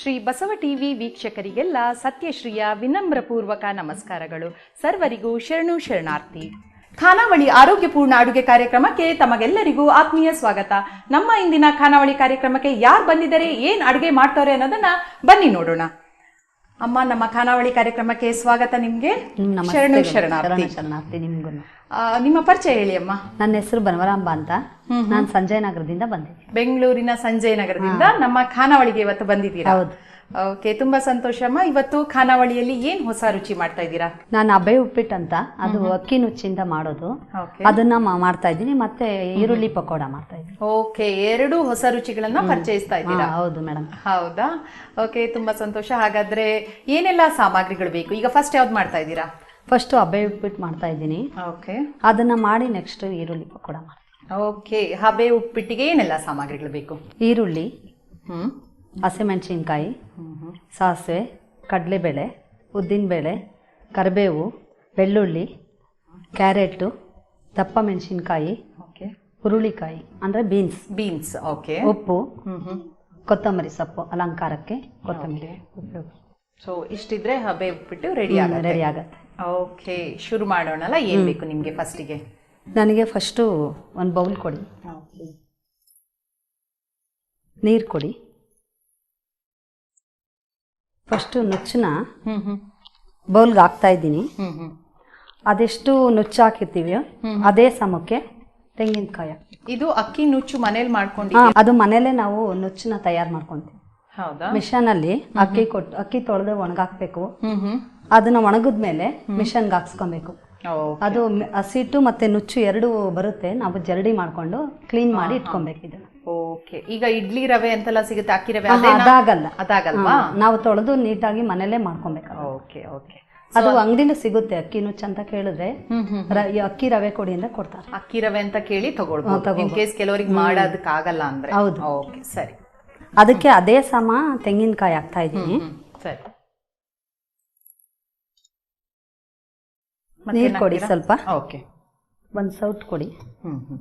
Shri Basava TV ವೀಕ್ಷಕರಿಗೆಲ್ಲ ಸತ್ಯಶ್ರೀಯ ವಿನಮ್ರಪೂರ್ವಕ ನಮಸ್ಕಾರಗಳು. ಸರ್ವರಿಗೂ ಶರಣು ಶರಣಾರ್ಥಿ. ಖಾನಾವಳಿ ಆರೋಗ್ಯಪೂರ್ಣ ಅಡುಗೆ ಕಾರ್ಯಕ್ರಮಕ್ಕೆ ತಮಗೆಲ್ಲರಿಗೂ ಆತ್ಮೀಯ ಸ್ವಾಗತ. ನಮ್ಮ ಇಂದಿನ ಖಾನಾವಳಿ ಕಾರ್ಯಕ್ರಮಕ್ಕೆ ಯಾರು ಬಂದಿದ್ದಾರೆ, ಏನು ಅಡುಗೆ ಮಾಡ್ತಾರೆ ಅನ್ನೋದನ್ನ ಬನ್ನಿ ನೋಡೋಣ. ಅಮ್ಮ ನಮ್ಮ ಖಾನಾವಳಿ ಕಾರ್ಯಕ್ರಮಕ್ಕೆ ಸ್ವಾಗತ ನಿಮ್ಗೆ. ಶರಣು. ಶರಣಾರ್ಥಿ. ಶರಣ ಶರಣಾರ್ಥಿ ನಿಮ್ಗೂ. ನಿಮ್ಮ ಪರಿಚಯ ಹೇಳಿ ಅಮ್ಮ. ನನ್ನ ಹೆಸರು ಬನವರಾಂಬ ಅಂತ. ನಾನು ಸಂಜಯ್ ನಗರದಿಂದ ಬಂದಿದ್ದೀನಿ. ಬೆಂಗಳೂರಿನ ಸಂಜಯ್ ನಗರದಿಂದ ನಮ್ಮ ಖಾನಾವಳಿಗೆ ಇವತ್ತು ಬಂದಿದ್ದೀರಾ? ಹೌದು. ಓಕೆ ತುಂಬಾ ಸಂತೋಷ ಅಮ್ಮ. ಇವತ್ತು ಖಾನಾವಳಿಯಲ್ಲಿ ಏನ್ ಹೊಸ ರುಚಿ ಮಾಡ್ತಾ ಇದ್ದೀರಾ? ನಾನು ಅಬೆ ಉಪ್ಪಿಟ್ಟು ಅಂತ ಅದು ಅಕ್ಕಿ ನುಚ್ಚಿಂದ ಮಾಡೋದು. ಅದನ್ನ ಮಾ- ಮಾಡ್ತಾ ಇದ್ದೀನಿ ಮತ್ತೆ ಈರುಳ್ಳಿ ಪಕೋಡ ಮಾಡ್ತಾ ಇದ್ದೀನಿ. ಓಕೆ ಎರಡು ಹೊಸ ರುಚಿಗಳನ್ನ ಪರಿಚಯಿಸ್ತಾ ಇದ್ದೀರಾ? ಹೌದು ಮೇಡಮ್. ಹೌದಾ? ಓಕೆ ತುಂಬಾ ಸಂತೋಷ. ಹಾಗಾದ್ರೆ ಏನೆಲ್ಲ ಸಾಮಗ್ರಿಗಳು ಬೇಕು? ಈಗ ಫಸ್ಟ್ ಯಾವ್ದು ಮಾಡ್ತಾ ಇದ್ದೀರಾ? ಫಸ್ಟ್ ಅಬೆ ಉಪ್ಪಿಟ್ಟು ಮಾಡ್ತಾ ಇದ್ದೀನಿ. ಓಕೆ. ಅದನ್ನ ಮಾಡಿ ನೆಕ್ಸ್ಟ್ ಈರುಳ್ಳಿ ಪಕೋಡ ಮಾಡ್ತೀನಿ. ಓಕೆ ಹಬೆ ಉಪ್ಪಿಟ್ಟಿಗೆ ಏನೆಲ್ಲ ಸಾಮಗ್ರಿಗಳು ಬೇಕು? ಈರುಳ್ಳಿ ಹ್ಮ್. ಹಸಿಮೆಣಸಿನ್ಕಾಯಿ ಸಾಸಿವೆ ಕಡಲೆಬೇಳೆ ಉದ್ದಿನಬೇಳೆ ಕರಿಬೇವು ಬೆಳ್ಳುಳ್ಳಿ ಕ್ಯಾರೆಟು ದಪ್ಪ ಮೆಣಸಿನ್ಕಾಯಿ ಓಕೆ ಹುರುಳಿಕಾಯಿ ಅಂದರೆ ಬೀನ್ಸ್. ಬೀನ್ಸ್ ಓಕೆ ಉಪ್ಪು ಕೊತ್ತಂಬರಿ ಸೊಪ್ಪು ಅಲಂಕಾರಕ್ಕೆ ಕೊತ್ತಂಬರಿ. ಸೊ ಇಷ್ಟಿದ್ರೆ ಹಬೆ ಉಪ್ಪಿಟ್ಟು ರೆಡಿ ಆಗುತ್ತೆ. ರೆಡಿ ಆಗುತ್ತೆ. ಓಕೆ ಶುರು ಮಾಡೋಣಲ್ಲ ಏನು ಬೇಕು ನಿಮಗೆ ಫಸ್ಟಿಗೆ ನನಗೆ ಫಸ್ಟು ಒಂದು ಬೌಲ್ ಕೊಡಿ. ನೀರು ಕೊಡಿ. ಫಸ್ಟು ನುಚ್ಚನ್ನ ಬೌಲ್ಗೆ ಹಾಕ್ತಾ ಇದ್ದೀನಿ. ಅದೆಷ್ಟು ನುಚ್ಚು ಹಾಕಿರ್ತೀವಿ ಅದೇ ಸಮಕ್ಕೆ ತೆಂಗಿನಕಾಯಿ. ಇದು ಅಕ್ಕಿ ನುಚ್ಚು ಮನೇಲಿ ಮಾಡ್ಕೊಂಡು ಅದು ಮನೇಲೆ ನಾವು ನುಚ್ಚನ್ನ ತಯಾರು ಮಾಡ್ಕೊಂತೀವಿ. ಮಿಷನ್ ಅಲ್ಲಿ ಅಕ್ಕಿ ಕೊಟ್ಟು ಅಕ್ಕಿ ತೊಳೆದು ಒಣಗಾಕ್ಬೇಕು. ಅದನ್ನ ಒಣಗಿದ್ಮೇಲೆ ಮಿಷನ್ಗೆ ಹಾಕ್ಸ್ಕೊಬೇಕು. ಅದು ಹಸಿಟ್ಟು ಮತ್ತೆ ನುಚ್ಚು ಎರಡು ಬರುತ್ತೆ. ನಾವು ಜರಡಿ ಮಾಡ್ಕೊಂಡು ಕ್ಲೀನ್ ಮಾಡಿ ಇಟ್ಕೊಬೇಕು ಇದನ್ನ. ಓಕೆ. ಈಗ ಇಡ್ಲಿ ರವೆ ಅಂತೆಲ್ಲ ಸಿಗುತ್ತೆ ಅಕ್ಕಿ ರವೆ? ಅದಾಗಲ್ಲ. ಅದಾಗಲ್ವಾ? ನಾವು ತೊಳೆದು ನೀಟಾಗಿ ಮನೇಲೆ ಮಾಡ್ಕೊಬೇಕು ಓಕೆ ಓಕೆ. ಅದು ಅಂಗಡಿಲೂ ಸಿಗುತ್ತೆ ಅಕ್ಕಿನು ಚಂದ ಅಂತ ಕೇಳಿದ್ರೆ ಅಕ್ಕಿ ರವೆ ಕೊಡಿ ಅಂತ ಕೊಡ್ತಾರೆ. ಅಕ್ಕಿ ರವೆ ಅಂತ ಕೇಳಿ ತಗೊಳ್ಬೋದು. ಇನ್ ಕೇಸ್ ಕೆಲವರಿಗೆ ಮಾಡೋದಕ್ಕೆ ಆಗಲ್ಲ ಅಂದ್ರೆ. ಹೌದು. ಓಕೆ ಸರಿ. ಅದಕ್ಕೆ ಅದೇ ಸಮ ತೆಂಗಿನಕಾಯಿ ಹಾಕ್ತಾ ಇದ್ದೀನಿ. ಸರಿ. ನೀರು ಕೊಡಿ ಸ್ವಲ್ಪ. ಓಕೆ. ಒಂದು ಸೌಟ್ ಕೊಡಿ. ಹ್ಮ್ ಹ್ಮ್.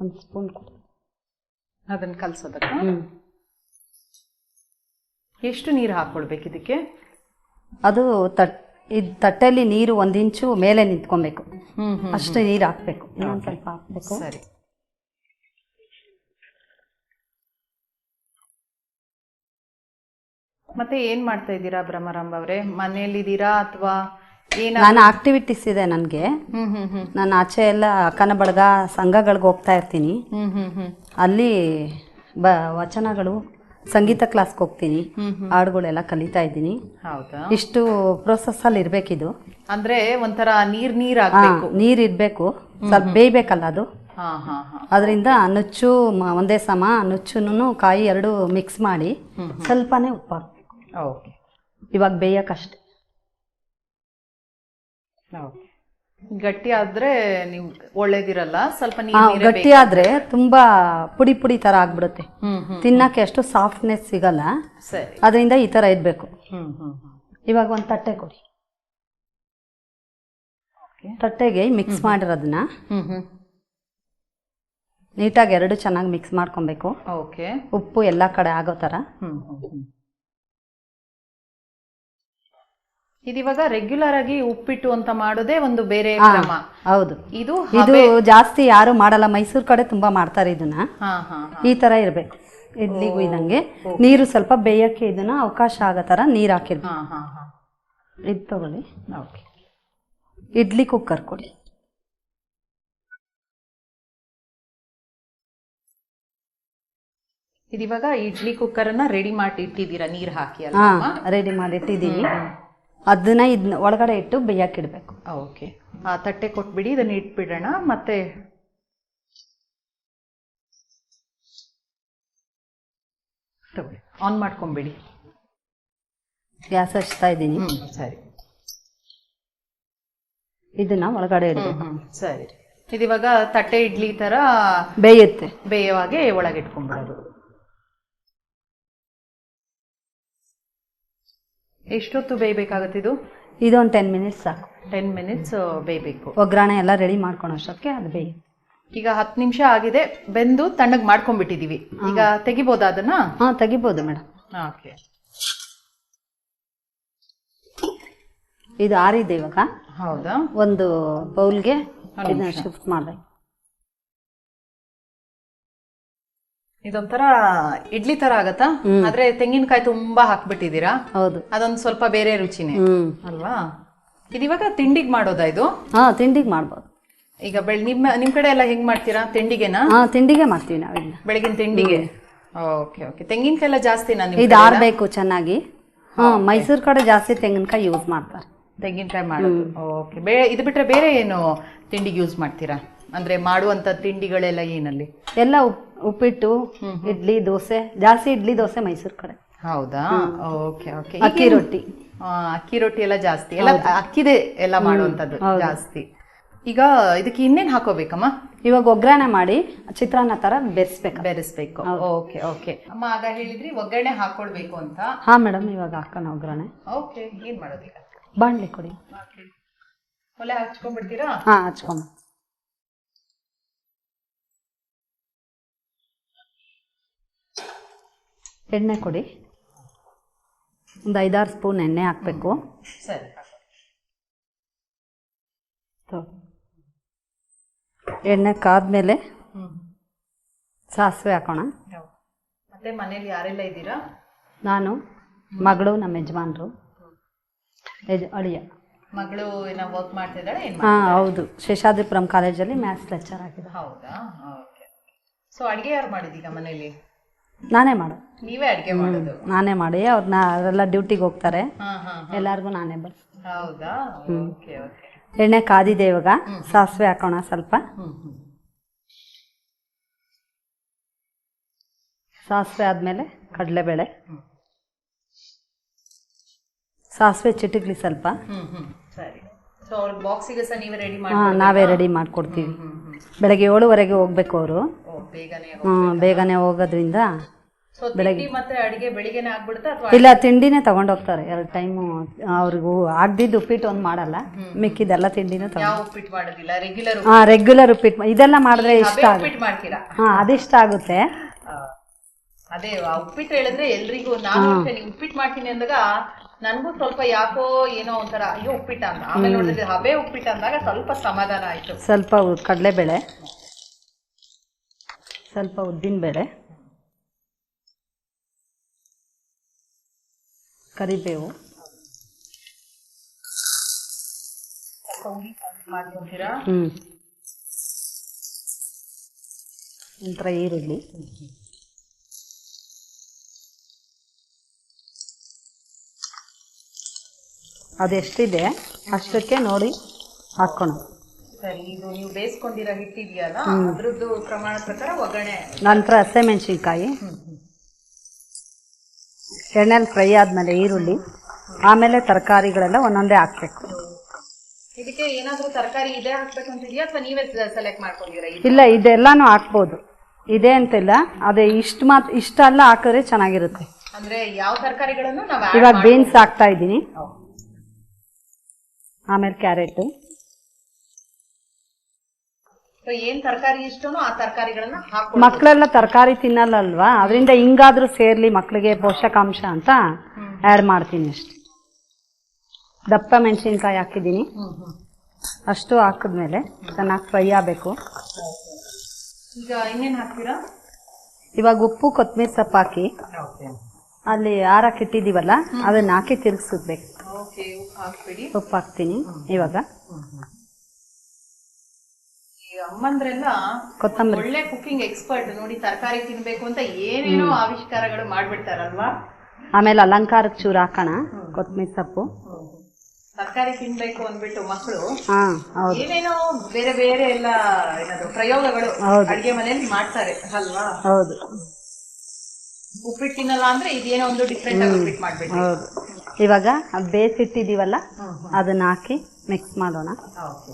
ಒಂದು ಸ್ಪೂನ್ ಕೊಡಿ. ಅದನ್ನ ಕಲಸೋದಕ್ಕೆ? ಎಷ್ಟು ನೀರು ಹಾಕೊಳ್ಬೇಕು ಇದಕ್ಕೆ? ಅದು ತಟ್ ಇದು ತಟ್ಟೆಯಲ್ಲಿ ನೀರು ಒಂದು ಇಂಚು ಮೇಲೆ ನಿಂತ್ಕೊಬೇಕು. ಅಷ್ಟು ನೀರು ಹಾಕ್ಬೇಕು. ಇನ್ನೊಂದು ಸ್ವಲ್ಪ ಹಾಕ್ಬೇಕು. ಸರಿ. ಮತ್ತೆ ಏನ್ ಮಾಡ್ತಾ ಇದ್ದೀರಾ ಭ್ರಮರಾಂಬ ಅವರೇ? ಮನೆಯಲ್ಲಿದ್ದೀರಾ ಅಥವಾ ನಾನು ಆಕ್ಟಿವಿಟೀಸ್ ಇದೆ ನನಗೆ. ನಾನು ಆಚೆ ಎಲ್ಲ ಅಕ್ಕನ ಬಳಗ ಸಂಘಗಳಿಗೆ ಹೋಗ್ತಾ ಇರ್ತೀನಿ. ಅಲ್ಲಿ ಬ ವಚನಗಳು ಸಂಗೀತ ಕ್ಲಾಸ್ಗೆ ಹೋಗ್ತೀನಿ. ಹಾಡುಗಳೆಲ್ಲ ಕಲಿತಾ ಇದ್ದೀನಿ. ಇಷ್ಟು ಇಷ್ಟು ಪ್ರೋಸೆಸ್ಸಲ್ಲಿ ಇರ್ಬೇಕಿದು. ಅಂದ್ರೆ ಒಂಥರ ನೀರ್ ನೀರ್ ನೀರ್ ಇರ್ಬೇಕು. ಸ್ವಲ್ಪ ಬೇಯ್ಬೇಕಲ್ಲ ಅದು? ಅದರಿಂದ ನುಚ್ಚು ಒಂದೇ ಸಮ ನುಚ್ಚುನು ಕಾಯಿ ಎರಡು ಮಿಕ್ಸ್ ಮಾಡಿ ಸ್ವಲ್ಪನೇ ಉಪ್ಪು ಇವಾಗ ಬೇಯಕ್ಕಷ್ಟೆ. ಗಟ್ಟಿ ಆದ್ರೆ ನೀವು ಒಳ್ಳೇದಿರಲ್ಲ ಸ್ವಲ್ಪ ಹಾ, ನೀರ್ ಗಟ್ಟಿ ಆದ್ರೆ ತುಂಬಾ ಪುಡಿ ಪುಡಿ ತರ ಆಗ್ಬಿಡುತ್ತೆ. ಹ್ಮ್ ಹ್ಮ್ ತಿನ್ನಕ್ಕೆ ಅಷ್ಟು ಸಾಫ್ಟ್ನೆಸ್ ಸಿಗಲ್ಲ. ಸರಿ. ಅದರಿಂದ ಈ ತರ ಇರಬೇಕು ಹ್ಮ್ ಹ್ಮ್ ಹ್ಮ್. ಇವಾಗ ಒಂದು ತಟ್ಟೆ ಕೊಡಿ. ತಟ್ಟೆಗೆ ಮಿಕ್ಸ್ ಮಾಡಿರೋದನ್ನ ಹ್ಮ್ ಹ್ಮ್. ನೀಟಾಗಿ ಎರಡು ಚೆನ್ನಾಗಿ ಮಿಕ್ಸ್ ಮಾಡ್ಕೊಬೇಕು. ಓಕೆ ಉಪ್ಪು ಎಲ್ಲ ಕಡೆ ಆಗೋ ಥರ ಹ್ಮ್ ಹ್ಮ್ ಹ್ಮ್. ಇದಿವಾಗ ರೆಗ್ಯುಲರ್ ಆಗಿ ಉಪ್ಪಿಟ್ಟು ಅಂತ ಮಾಡೋದೇ ಒಂದು ಬೇರೆ ಕ್ರಮ. ಹೌದು. ಇದು ಇದು ಜಾಸ್ತಿ ಯಾರು ಮಾಡಲ್ಲ. ಮೈಸೂರು ಕಡೆ ತುಂಬಾ ಮಾಡ್ತಾರೆ ಇದನ್ನ. ಈ ತರ ಇರಬೇಕು. ಇಡ್ಲಿಗೂ ಇದಂಗೆ ನೀರು ಸ್ವಲ್ಪ ಬೇಯಕ್ಕೆ ಇದನ್ನ ಅವಕಾಶ ಆಗೋ ತರ ನೀರು ಹಾಕಿರ್ಬೇಕು. ಇದು ತಗೊಳ್ಳಿ. ಓಕೆ. ಇಡ್ಲಿ ಕುಕ್ಕರ್ ಕೊಡಿ. ಇದಿವಾಗ ಇಡ್ಲಿ ಕುಕ್ಕರ್ ಅನ್ನ ರೆಡಿ ಮಾಡಿ ಇಟ್ಟಿದ್ದೀರಾ? ನೀರು ಹಾಕಿ ಅಲ್ಲ ರೆಡಿ ಮಾಡಿ ಇಟ್ಟಿದ್ದೀನಿ ಅದನ್ನ ಇದನ್ನ ಒಳಗಡೆ ಇಟ್ಟು ಬೇಯಕ್ಕೆ ಇಡಬೇಕು. ಓಕೆ. ಆ ತಟ್ಟೆ ಕೊಟ್ಬಿಡಿ ಇದನ್ನ ಇಟ್ಬಿಡೋಣ ಮತ್ತೆ ತಗೊಳ್ಳಿ. ಆನ್ ಮಾಡ್ಕೊಂಬಿಡಿ. ಗ್ಯಾಸ್ ಹಚ್ತಾ ಇದ್ದೀನಿ. ಸರಿ. ಇದನ್ನ ಒಳಗಡೆ ಇಡಬೇಕು. ಸರಿ. ಇದಿವಾಗ ತಟ್ಟೆ ಇಡ್ಲಿ ತರ ಬೇಯುತ್ತೆ. ಬೇಯವಾಗೆ ಒಳಗಿಟ್ಕೊಂಡ್ಬಿಡೋದು ಎಷ್ಟೊತ್ತು ಬೇಯಬೇಕಾಗುತ್ತೆ ಇದು? ಇದೊಂದು ಟೆನ್ ಮಿನಿಟ್ಸ್ ಸಾಕು. ಟೆನ್ ಮಿನಿಟ್ಸ್ ಬೇಯಬೇಕು. ಒಗ್ಗರಣೆ ಎಲ್ಲ ರೆಡಿ ಮಾಡ್ಕೊಳೋ ಅಷ್ಟೊತ್ತಿಗೆ ಅದು ಬೇಯಿ ಈಗ ಹತ್ತು ನಿಮಿಷ ಆಗಿದೆ ಬೆಂದು ತಣ್ಣಗೆ ಮಾಡ್ಕೊಂಡ್ಬಿಟ್ಟಿದೀವಿ. ಈಗ ತೆಗಿಬೋದಾ ಅದನ್ನ? ಹಾಂ ತೆಗಿಬೋದು ಮೇಡಮ್ ಓಕೆ. ಇದು ಆರಿದೆ ಇವಾಗ. ಹೌದಾ? ಒಂದು ಬೌಲ್ಗೆ ಒಂದು ಇದನ್ನ ಶಿಫ್ಟ್ ಮಾಡಬೇಕು. ಇದೊಂಥರ ಇಡ್ಲಿ ತರ ಆಗತ್ತಾ? ಆದ್ರೆ ತೆಂಗಿನಕಾಯಿ ತುಂಬಾ ಹಾಕ್ಬಿಟ್ಟಿದೀರಾ ಹೌದು. ಅದೊಂದು ಸ್ವಲ್ಪ ಬೇರೆ ರುಚಿನೇ. ಹ್ಮ್. ಅಲ್ವಾ? ಇದಿವಾಗ ತಿಂಡಿಗೆ ಮಾಡೋದಾ ಇದು? ಹಾ ತಿಂಡಿಗೆ ಮಾಡ್ಬೋದು. ಈಗ ಬೆಳ್ ನಿಮ್ಮ ನಿಮ್ ಕಡೆ ಎಲ್ಲ ಹೆಂಗ್ ಮಾಡ್ತೀರಾ? ತಿಂಡಿಗೆನಾ? ಹಾಂ ತಿಂಡಿಗೆ ಮಾಡ್ತೀವಿ ನಾವು ಬೆಳಗಿನ ತಿಂಡಿಗೆ? Okay okay. ತೆಂಗಿನಕಾಯಿ ಎಲ್ಲ ಜಾಸ್ತಿನಾ ನಿಮ್ ಇದು ಕಡೆ ಎಲ್ಲ? ಚೆನ್ನಾಗಿ. ಹಾ ಮೈಸೂರು ಕಡೆ ಜಾಸ್ತಿ ತೆಂಗಿನಕಾಯಿ ಯೂಸ್ ಮಾಡ್ತಾರೆ. ತೆಂಗಿನಕಾಯಿ ಮಾಡೋದು. ಓಕೆ. ಬೇ ಇದು ಬಿಟ್ರೆ ಬೇರೆ ಏನು ತಿಂಡಿಗೆ ಯೂಸ್ ಮಾಡ್ತೀರಾ? ಅಂದ್ರೆ ಮಾಡುವಂತ ತಿಂಡಿಗಳೆಲ್ಲ ಏನಲ್ಲಿ? ಎಲ್ಲ ಉಪ್ ಉಪ್ಪಿಟ್ಟು ಇಡ್ಲಿ ದೋಸೆ ಜಾಸ್ತಿ ಇಡ್ಲಿ ದೋಸೆ ಮೈಸೂರು ಕಡೆ. ಹೌದಾ? Okay okay. ಅಕ್ಕಿ ರೊಟ್ಟಿ. ಅಕ್ಕಿ ರೊಟ್ಟಿ ಎಲ್ಲ ಜಾಸ್ತಿ. ಎಲ್ಲ ಅಕ್ಕಿದೆ ಎಲ್ಲ ಮಾಡುವಂತದ್ದು ಜಾಸ್ತಿ. ಈಗ ಇದಕ್ಕೆ ಇನ್ನೇನ್ ಹಾಕೋಬೇಕಮ್ಮ? ಇವಾಗ ಒಗ್ಗರಣೆ ಮಾಡಿ ಚಿತ್ರಾನ್ನ ತರ ಬೆರೆಸ್ಬೇಕು. ಬೆರೆಸ್ಬೇಕು. Okay okay. ಅಮ್ಮ ಆಗ ಹೇಳಿದ್ರಿ ಒಗ್ಗರಣೆ ಹಾಕೊಳ್ಬೇಕು ಅಂತ. ಹಾ ಮೇಡಮ್ ಇವಾಗ ಹಾಕೋಣ ಒಗ್ಗರಣೆ. ಓಕೆ ಏನ್ ಮಾಡೋದೀಗ? ಬಾಣ್ಲಿ ಕೊಡಿ. ಒಲೆ ಹಚ್ಕೊಂಡ್ಬಿಡ್ತೀರಾ? ಹಾ ಹಚ್ಕೊಂಡು. ಎಣ್ಣೆ ಕೊಡಿ. ಒಂದು ಐದಾರು ಸ್ಪೂನ್ ಎಣ್ಣೆ ಹಾಕಬೇಕು. ಸರಿ. ಎಣ್ಣೆ ಕಾದ್ಮೇಲೆ ಸಾಸಿವೆ ಹಾಕೋಣ. ಮತ್ತೆ ಮನೇಲಿ ಯಾರೆಲ್ಲ ಇದ್ದೀರಾ? ನಾನು ಮಗಳು ನಮ್ಮ ಯಜಮಾನ್ರು. ಯಜ ಅಳಿಯ. ಮಗಳು ಏನೋ ವರ್ಕ್ ಮಾಡ್ತಿದ್ದಾಳೆ ಏನ್ ಹಾಂ ಹೌದು. ಶೇಷಾದ್ರಿಪುರಂ ಕಾಲೇಜಲ್ಲಿ ಮ್ಯಾಥ್ಸ್ ಲೆಕ್ಚರ್ ಆಗಿದೆ ಹೌದಾ? ಓಕೆ ಸೊ ಅಡುಗೆ ಯಾರು ಮಾಡಿದೀಗ ಮನೇಲಿ? ನಾನೇ ಮಾಡು ನೀವೇ ಅಡುಗೆ ಮಾಡೋದು? ನಾನೇ ಮಾಡಿ. ಅವ್ರನ್ನ ಅವರೆಲ್ಲ ಡ್ಯೂಟಿಗೆ ಹೋಗ್ತಾರೆ. ಹಾ ಹಾ ಎಲ್ಲರಿಗೂ ನಾನೇ ಬಸ್ ಹೌದಾ? Okay okay. ಎಣ್ಣೆ ಕಾದಿದೆ ಇವಾಗ. ಸಾಸಿವೆ ಹಾಕೋಣ ಸ್ವಲ್ಪ. ಹ್ಮ್ ಹ್ಮ್. ಸಾಸಿವೆ ಆದಮೇಲೆ ಕಡಲೆಬೇಳೆ. ಬೇಳೆ ಸಾಸಿವೆ ಚಿಟಿಕ್ಲಿ ಸ್ವಲ್ಪ. ಹ್ಮ್ ಹ್ಮ್. ಸರಿ. ಸೊ ಅವ್ರ ಬಾಕ್ಸಿಗೆ ಸಹ ನೀವೇ ರೆಡಿ ಮಾಡಿ ಹಾಂ ನಾವೇ ರೆಡಿ ಮಾಡ್ಕೊಡ್ತೀವಿ. ಬೆಳಗ್ಗೆ ಏಳುವರೆಗೆ ಹೋಗ್ಬೇಕು ಅವರು. ಬೇಗನೆ ಬೇಗನೆ ಹೋಗೋದ್ರಿಂದ ಬೆಳಗ್ಗೆ ಮತ್ತೆ ಅಡಿಗೆ ಬೆಳಿಗ್ಗೆನೆ ಆಗ್ಬಿಡುತ್ತಾ ಅಥವಾ ಇಲ್ಲ ತಿಂಡಿನೇ ತಗೊಂಡೋಗ್ತಾರೆ. ಎರಡು ಟೈಮು ಅವ್ರಿಗೂ ಆಗ್ದಿದ್ದು ಉಪ್ಪಿಟ್ಟು ಒಂದು ಮಾಡಲ್ಲ. ಮಿಕ್ಕಿದೆಲ್ಲ ತಿಂಡಿನೂ ತಗೊಂಡು ಯಾವ ಉಪ್ಪಿಟ್ಟು ಮಾಡೋದಿಲ್ಲ? ರೆಗ್ಯುಲರ್ ಹಾಂ ರೆಗ್ಯುಲರ್ ಉಪ್ಪಿಟ್ಟು ಮಾ- ಇದೆಲ್ಲ ಮಾಡಿದ್ರೆ ಇಷ್ಟ ಆಗುತ್ತೆ. ಮಾಡ್ತೀರಾ? ಹಾಂ ಅದಿಷ್ಟ ಆಗುತ್ತೆ. ಆ, ಅದೇ ಆ ಉಪ್ಪಿಟ್ಟು ಹೇಳಿದ್ರೆ ಎಲ್ರಿಗೂ ನಾನು ಅಷ್ಟೇ ನೀವು ಉಪ್ಪಿಟ್ಟು ಮಾಡ್ತೀನಿ ಅಂದಾಗ ನನ್ಗೂ ಸ್ವಲ್ಪ ಯಾಕೋ ಏನೋ ಒಂಥರ ಅಯ್ಯೋ ಉಪ್ಪಿಟ್ಟ ಅಂತ ಆಮೇಲೆ ನೋಡಿದ್ರೆ ಹಬೆ ಉಪ್ಪಿಟ್ಟು ಅಂದಾಗ ಸ್ವಲ್ಪ ಸಮಾಧಾನ ಆಯ್ತು. ಸ್ವಲ್ಪ ಉ- ಕಡಲೆಬೇಳೆ. ಸ್ವಲ್ಪ ಉದ್ದಿನಬೇಳೆ ಕರಿಬೇವು ಮಾಡ್ಕೊಂತೀರಾ? ಹ್ಞೂ ನಂತರ ಈರುಳ್ಳಿ. ಅದೆಷ್ಟಿದೆ ಅಷ್ಟಕ್ಕೆ ನೋಡಿ ಹಾಕೋಣ. ಸರಿ ಇದು ನೀವು ಬೇಯಿಸ್ಕೊಂಡಿರೋ ಹಿಟ್ಟಿದೆಯಲ್ಲ ಅದ್ರದ್ದು ಪ್ರಮಾಣ ಪ್ರಕಾರ ಒಗ್ಗರಣೆ ನಂತರ ಹಸಿಮೆಣಸಿನ್ಕಾಯಿ. ಎಣ್ಣೆಲಿ ಫ್ರೈ ಆದಮೇಲೆ ಈರುಳ್ಳಿ. ಆಮೇಲೆ ತರಕಾರಿಗಳೆಲ್ಲ ಒಂದೊಂದೇ ಹಾಕ್ಬೇಕು. ಇದಕ್ಕೆ ಏನಾದರೂ ತರಕಾರಿ ಇದೇ ಹಾಕ್ಬೇಕು ಅಂತಿದ್ಯಾ ಅಥವಾ ನೀವೇ ಸೆಲೆಕ್ಟ್ ಮಾಡ್ಕೊಂಡಿರಾ ಇಲ್ಲ ಇದೆಲ್ಲಾನು ಹಾಕ್ಬೋದು. ಇದೆ ಅಂತಿಲ್ಲ ಅದೇ ಇಷ್ಟು ಮಾತ್ರ ಇಷ್ಟೆಲ್ಲ ಹಾಕಿದ್ರೆ ಚೆನ್ನಾಗಿರುತ್ತೆ. ಅಂದ್ರೆ ಯಾವ ತರಕಾರಿಗಳನ್ನು ನಾವು ಇವಾಗ ಬೀನ್ಸ್ ಹಾಕ್ತಾ ಇದ್ದೀನಿ. ಆಮೇಲೆ ಕ್ಯಾರೆಟ್. ಏನ್ ತರಕಾರಿ ಇಷ್ಟನೋ ಆ ತರಕಾರಿಗಳನ್ನ ಹಾಕೊಂಡು ಮಕ್ಕಳೆಲ್ಲ ತರಕಾರಿ ತಿನ್ನಲ್ಲ ಅಲ್ವಾ ಅದರಿಂದ ಹಿಂಗಾದ್ರೂ ಸೇರ್ಲಿ ಮಕ್ಕಳಿಗೆ ಪೋಷಕಾಂಶ ಅಂತ ಆ್ಯಡ್ ಮಾಡ್ತೀನಿ ಅಷ್ಟೆ. ದಪ್ಪ ಮೆಣಸಿನ್ಕಾಯಿ ಹಾಕಿದ್ದೀನಿ. ಅಷ್ಟು ಹಾಕಿದ್ಮೇಲೆ ಚೆನ್ನಾಗಿ ಫ್ರೈ ಆಗಬೇಕು. ಈಗ ಇನ್ನೇನು ಹಾಕ್ತೀರಾ? ಇವಾಗ ಉಪ್ಪು ಕೊತ್ತಂಬರಿ ಸೊಪ್ಪು ಹಾಕಿ. ಅಲ್ಲಿ ಆರಕ್ಕೆ ಇಟ್ಟಿದ್ದೀವಲ್ಲ ಅದನ್ನ ಹಾಕಿ ತಿರುಗಿಸ್ಬೇಕು ಉಪ್ಪು ಹಾಕ್ತೀನಿ ಇವಾಗ. ಅಮ್ಮಂದ್ರೆಲ್ಲ ಕೊತ್ತಂಬರಿ. ಒಳ್ಳೆ ಕುಕಿಂಗ್ ಎಕ್ಸ್ಪರ್ಟ್ ನೋಡಿ ತರಕಾರಿ ತಿನ್ಬೇಕು ಅಂತ ಏನೇನೋ ಆವಿಷ್ಕಾರಗಳು ಮಾಡ್ಬಿಡ್ತಾರಲ್ವಾ? ಆಮೇಲೆ ಅಲಂಕಾರಕ್ಕೆ ಚೂರು ಹಾಕೋಣ ಕೊತ್ತಂಬರಿ ಸೊಪ್ಪು. ತರಕಾರಿ ತಿನ್ಬೇಕು ಅಂದ್ಬಿಟ್ಟು ಮಕ್ಕಳು ಹಾಂ ಹೌದು. ಏನೇನೋ ಬೇರೆ ಬೇರೆ ಎಲ್ಲ ಏನದು ಪ್ರಯೋಗಗಳು ಹೌದು. ಅಡಿಗೆ ಮನೆಯಲ್ಲಿ ಮಾಡ್ತಾರೆ ಅಲ್ವಾ? ಹೌದು. ಉಪ್ಪಿಟ್ಟು ತಿನ್ನಲ್ಲ ಅಂದ್ರೆ ಇದೇನೋ ಒಂದು ಡಿಫ್ರೆಂಟ್ ಆಗಿ ಉಪ್ಪಿಟ್ಟು ಮಾಡ್ಬಿಟ್ಟು ಹೌದು. ಇವಾಗ ಅದು ಬೇಯಿಸಿಟ್ಟಿದ್ದೀವಲ್ಲ ಅದನ್ನ ಹಾಕಿ ಮಿಕ್ಸ್ ಮಾಡೋಣ. ಓಕೆ.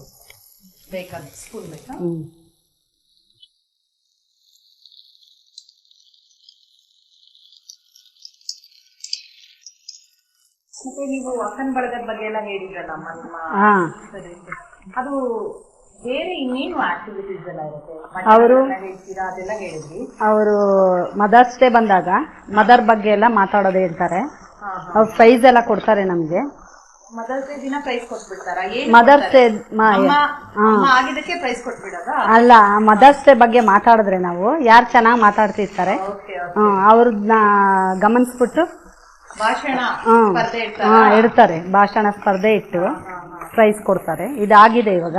ಬೇಕಾ ಸ್ಪೂನ್ ಬೇಕಾ ಹ್ಞೂ ಮತ್ತೆ ನೀವು ಅಕ್ಕನ ಬಳಗದ ಬಗ್ಗೆ ಎಲ್ಲ ಹೇಳಿದ್ರಲ್ಲ ನಮ್ಮ ಸರಿ. ಅದು ಬೇರೆ ಇನ್ನೇನು ಆಕ್ಟಿವಿಟೀಸ್ ಎಲ್ಲ ಇರುತ್ತೆ? ಅವರು ಹೇಳ್ತೀರಾ ಅದೆಲ್ಲ ಹೇಳಿದ್ರಿ ಅವರು ಮದರ್ಸ್ ಡೇ ಬಂದಾಗ ಮದರ್ ಬಗ್ಗೆ ಎಲ್ಲ ಮಾತಾಡೋದು ಹೇಳ್ತಾರೆ ಅವ್ರು ಪ್ರೈಸ್ ಎಲ್ಲ ಕೊಡ್ತಾರೆ ನಮಗೆ. ಮದರ್ಸ್ ಡೇ ಅಲ್ಲ ಮದರ್ಸ್ ಡೇ ಬಗ್ಗೆ ಮಾತಾಡಿದ್ರೆ ನಾವು. ಯಾರು ಚೆನ್ನಾಗಿ ಮಾತಾಡ್ತಿರ್ತಾರೆ? ಅವ್ರನ್ನ ಗಮನಿಸ್ಬಿಟ್ಟು ಭಾಷಣ ಇಡ್ತಾರೆ? ಭಾಷಣ ಸ್ಪರ್ಧೆ ಇಟ್ಟು ಪ್ರೈಸ್ ಕೊಡ್ತಾರೆ. ಇದಾಗಿದೆ ಇವಾಗ.